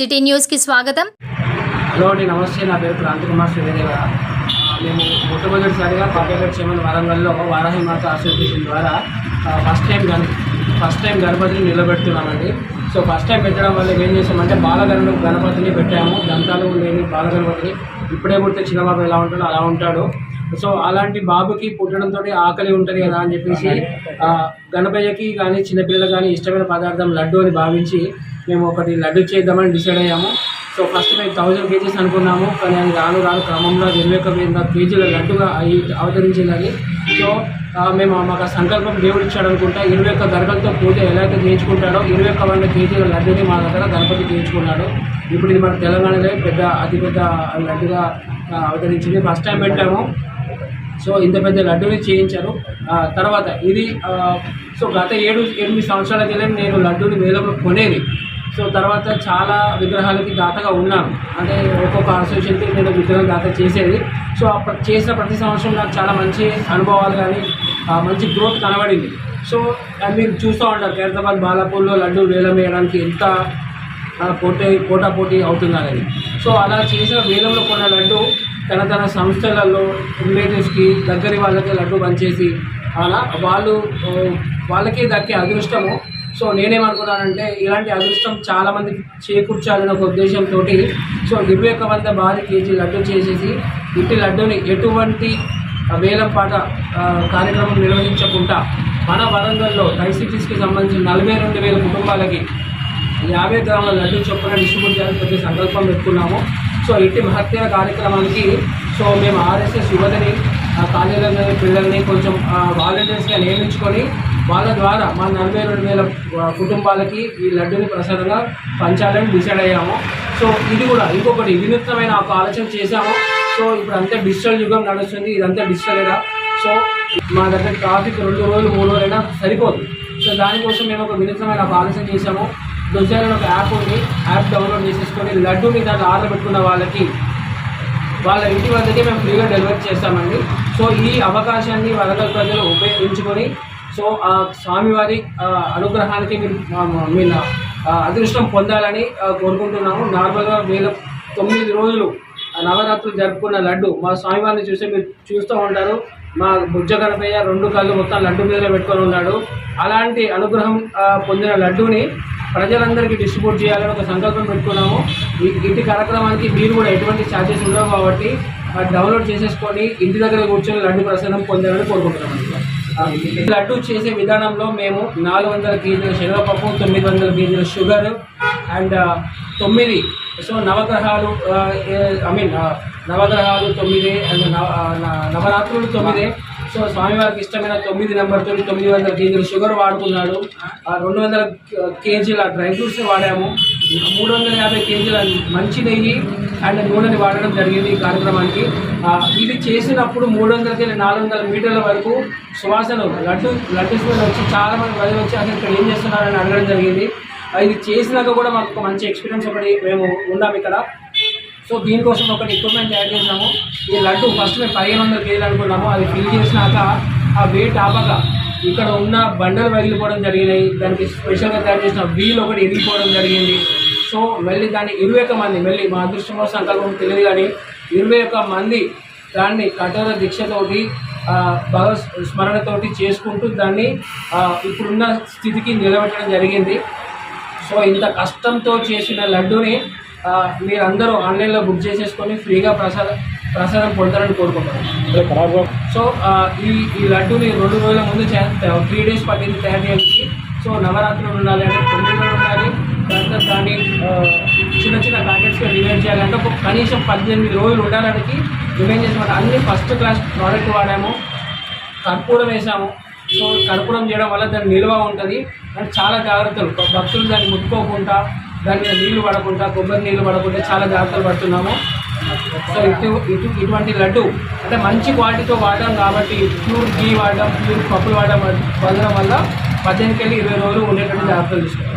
City న్యూస్కి స్వాగతం. Hello అండి నమస్తే. నా పేరు క్రాంతి కుమార్ శ్రీదేవ మేము మొట్టమొదటిసారిగా పాపేపేట చేమల వరంగల్లో వారాహి మాత అసోసియేషన్ ద్వారా ఫస్ట్ టైం గణ ఫస్ట్ టైం గణపతిని నిలబెడుతున్నామండి. సో ఫస్ట్ టైం పెట్టడం వల్ల ఏం చేసామంటే బాలగణ గణపతిని పెట్టాము. దంతాలు లేని బాలగణపతిని. ఇప్పుడే పుట్టే చిన్నబాబు ఎలా ఉంటాడో అలా ఉంటాడు. సో అలాంటి బాబుకి పుట్టడంతో ఆకలి ఉంటుంది కదా అని చెప్పేసి గణపయ్యకి కానీ చిన్నపిల్లలు కానీ ఇష్టమైన పదార్థం లడ్డు అని భావించి మేము ఒకటి లడ్డు చేద్దామని డిసైడ్ అయ్యాము. సో ఫస్ట్ మేము థౌజండ్ కేజీస్ అనుకున్నాము కానీ అది రాను రాను క్రమంలో అది ఇరవై ఒక వేల కేజీల లడ్డుగా అయి అవతరించింది సో మేము మాకు సంకల్పం దేవుడు ఇచ్చాడు అనుకుంటా ఇరవై ఒక్క గర్భంతో పూజ ఎలా అయితే చేయించుకుంటాడో ఇరవై ఒక్క వంద కేజీల లడ్డుని మా దగ్గర గణపతి చేయించుకున్నాడు. ఇప్పుడు ఇది మన తెలంగాణలో పెద్ద అతిపెద్ద లడ్డుగా అవతరించింది. ఫస్ట్ టైం పెట్టాము. సో ఇంత పెద్ద లడ్డూని చేయించారు. తర్వాత ఇది సో గత ఏడు ఎనిమిది సంవత్సరాల క్రితం నేను లడ్డూని వేలంలో కొనేది. సో తర్వాత చాలా విగ్రహాలకి దాతగా ఉన్నాను. అంటే ఒక్కొక్క అసోసియేషన్కి నేను విగ్రహం దాత చేసేది. సో అప్పుడు చేసిన ప్రతి సంవత్సరం నాకు చాలా మంచి అనుభవాలు కానీ మంచి గ్రోత్ కనబడింది. సో మీరు చూస్తూ ఉంటారు ఖైరతాబాద్ బాలాపూర్లో లడ్డు వేలం వేయడానికి ఎంత పోటీ పోటా పోటీ అవుతుందనేది. సో అలా చేసిన వేలంలో కొన్న లడ్డు తన తన సంస్థలలో రిలేటివ్స్కి దగ్గరి వాళ్ళకి లడ్డు పనిచేసి అలా వాళ్ళు వాళ్ళకి దక్కే అదృష్టము. సో నేనేమనుకున్నానంటే ఇలాంటి అదృష్టం చాలామంది చేకూర్చాలని చేకూర్చాలనే ఒక ఉద్దేశంతో సో ఇరవై ఒక్క వంద భారీ కేజీ లడ్డు చేసేసి ఇట్టి లడ్డుని ఎటువంటి వేలం పాట కార్యక్రమం నిర్వహించకుండా మన వరంగల్లో డైసిటీస్కి సంబంధించిన నలభై రెండు వేల కుటుంబాలకి యాభై గ్రాముల లడ్డు చొప్పున డిస్ట్రిబ్యూట్ చేయాలని సంకల్పం పెట్టుకున్నాము. సో ఇట్టి మహత్తర కార్యక్రమానికి సో మేము ఆర్ఎస్ఎస్ యువతని ఆ పిల్లల్ని కొంచెం వాలంటీర్స్గా నియమించుకొని వాళ్ళ ద్వారా మా నలభై రెండు వేల కుటుంబాలకి ఈ లడ్డూని ప్రసాదంగా పంచాలని డిసైడ్ అయ్యాము. సో ఇది కూడా ఇంకొకటి వినూత్నమైన ఒక ఆలోచన చేశాము. సో ఇప్పుడు అంతా డిజిటల్ యుగం నడుస్తుంది ఇదంతా డిజిటల్ era. సో మా దగ్గర ట్రాఫిక్ రెండు రోజులు మూడు రోజులైనా సరిపోదు. సో దానికోసం మేము ఒక వినూత్నమైన ఒక ఆలోచన చేశాము. దొజ్జాలలో ఒక యాప్ ఉంది. యాప్ డౌన్లోడ్ చేసేసుకొని లడ్డూని దాంట్లో ఆర్డర్ పెట్టుకున్న వాళ్ళకి వాళ్ళ ఇంటి వద్దకే మేము ఫ్రీగా డెలివరీ చేస్తామండి. సో ఈ అవకాశాన్ని వరంగల్ ప్రజలు ఉపయోగించుకొని సో ఆ స్వామివారి అనుగ్రహానికి మీరు మీ అదృష్టం పొందాలని కోరుకుంటున్నాము. నార్మల్గా వేల తొమ్మిది రోజులు నవరాత్రులు జరుపుకున్న లడ్డు మా స్వామివారిని చూసి మీరు చూస్తూ ఉంటారు. మా బుజ్జ గణపయ్య రెండు కళ్ళు మొత్తం లడ్డు మీద పెట్టుకొని ఉన్నాడు. అలాంటి అనుగ్రహం పొందిన లడ్డూని ప్రజలందరికీ డిస్ట్రిబ్యూట్ చేయాలని ఒక సంకల్పం పెట్టుకున్నాము. ఇంటి కార్యక్రమానికి మీరు కూడా ఎటువంటి ఛార్జెస్ ఉండవు కాబట్టి అది డౌన్లోడ్ చేసేసుకొని ఇంటి దగ్గర కూర్చొని లడ్డు ప్రసాదం పొందాలని కోరుకుంటున్నాం లడ్డు చేసే విధానంలో మేము నాలుగు వందల కేజీల శనగపప్పు తొమ్మిది వందల కేజీల షుగర్ అండ్ తొమ్మిది సో నవగ్రహాలు ఐ మీన్ నవగ్రహాలు తొమ్మిది అండ్ నవ నవరాత్రులు తొమ్మిది. సో స్వామివారికి ఇష్టమైన తొమ్మిది నెంబర్తో తొమ్మిది వందల కేజీలు షుగర్ వాడుకున్నాడు ఆ, రెండు వందల కేజీల డ్రై ఫ్రూట్స్ వాడాము. మూడు వందల యాభై కేజీల మంచి నెయ్యి అండ్ నూనెని వాడడం జరిగింది ఈ కార్యక్రమానికి. ఇది చేసినప్పుడు మూడు వందల కేజీ నాలుగు వందల మీటర్ల వరకు సువాసన లడ్డు లడ్డు స్మెల్ వచ్చి చాలా మంది ప్రజలు వచ్చి అసలు ఇక్కడ ఏం చేస్తున్నారని అడగడం జరిగింది. ఇది చేసినాక కూడా మాకు ఒక మంచి ఎక్స్పీరియన్స్ ఒకటి మేము ఉన్నాం ఇక్కడ. సో దీనికోసం ఒకటి ఎక్విప్మెంట్ తయారు చేసాము ఈ లడ్డు ఫస్ట్ మేము పదిహేను వందల కేజీలు అనుకున్నాము. అది ఫిల్ చేసినాక ఆ వెయిట్ ఆపక ఇక్కడ ఉన్న బండలు పగిలిపోవడం జరిగినాయి. దానికి స్పెషల్గా తయారు చేసిన వీల్ ఒకటి ఎదిగిపోవడం జరిగింది. సో మళ్ళీ దాన్ని ఇరవై ఒక్క మంది మళ్ళీ మా అదృష్టమో సంకల్పం తెలియదు కానీ ఇరవై ఒక్క మంది దాన్ని కఠోర దీక్షతోటి భగవత్ స్మరణతోటి చేసుకుంటూ దాన్ని ఇప్పుడున్న స్థితికి నిలబెట్టడం జరిగింది. సో ఇంత కష్టంతో చేసిన లడ్డూని మీరందరూ ఆన్లైన్లో బుక్ చేసేసుకొని ఫ్రీగా ప్రసాదం ప్రసాదం పొందాలని కోరుకుంటున్నాను సో ఈ ఈ లడ్డూని రెండు రోజుల ముందు త్రీ డేస్ పట్టింది తయారు చేయడానికి. సో నవరాత్రులు ఉండాలి అంటే తొమ్మిది రోజులు ఉండాలి. తర్వాత దాన్ని చిన్న చిన్న ప్యాకెట్స్గా డివైడ్ చేయాలంటే ఒక కనీసం పద్దెనిమిది రోజులు ఉండడానికి డివైడ్ చేసిన అన్ని ఫస్ట్ క్లాస్ ప్రోడక్ట్ వాడాము. కర్పూరం వేసాము. సో కర్పూరం చేయడం వల్ల దాని నిల్వ ఉంటుంది. అండ్ చాలా జాగ్రత్తలు. భక్తులు దాన్ని ముట్టుకోకుండా దాని మీద నీళ్ళు పడకుండా కొబ్బరి నీళ్ళు పడకుండా చాలా జాగ్రత్తలు పడుతున్నాము. సో ఇటు ఇటు ఇటువంటి లడ్డు అంటే మంచి క్వాలిటీతో వాడడం కాబట్టి ప్యూర్ గీ వాడడం ప్యూర్ పప్పులు వాడడం వదలడం వల్ల పద్దెనిమిది ఇరవై రోజులు ఉండేటట్టు జాగ్రత్తలు తీసుకుంటాం.